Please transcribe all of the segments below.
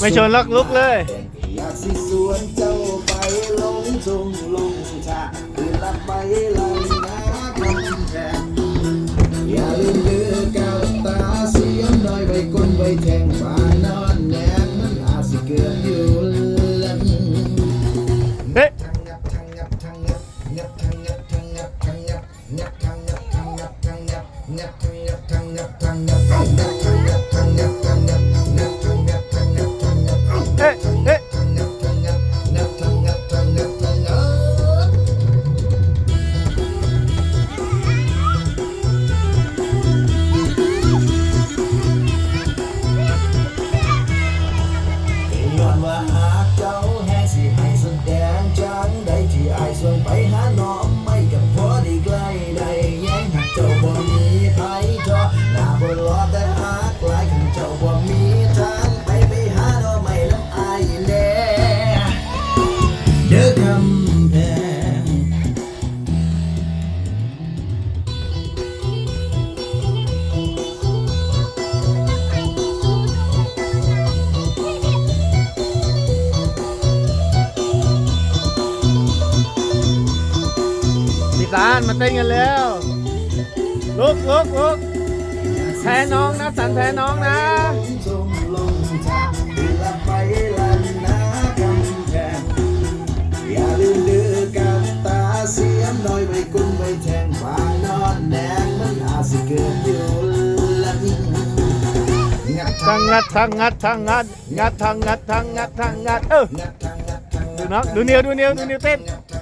ไม่ชนล็อกลุกเลยอยากสิสวนเจ้าไปลงทงลงชาคือลับไปลำนาคำแพงอย่าลืมเดือแก้วตาเสียมน้อยไว้ก้นไว้แทงฟ้านอนแนมมันอาจสิเกิดอยู่ลังเฮ้ยเพี่ตาลมาเต้นกันแล้วลุกลุกลุกแพ้น้องนะสันแพ้น้องนะทรงลงทางลับไปลันนาคำแพงอย่าลืมเดือกับตาเสียมน้อยไว้กุ้งไว้แทงฟ้านอนแดงมันอาจสิเกิดอยู่ลังงัดทางงัดทางงัดทางงัดงัดทางงัดทางงัดทางงัดเอองัดทางงัดทางดูน้องดูเนียวดูเนียวดูเนียวเต้นงัด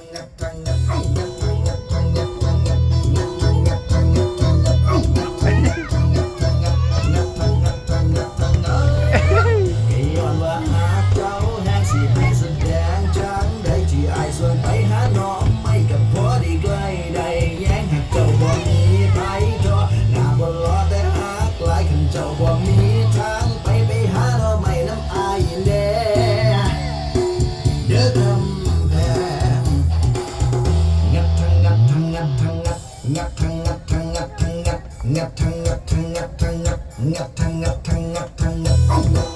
Oh!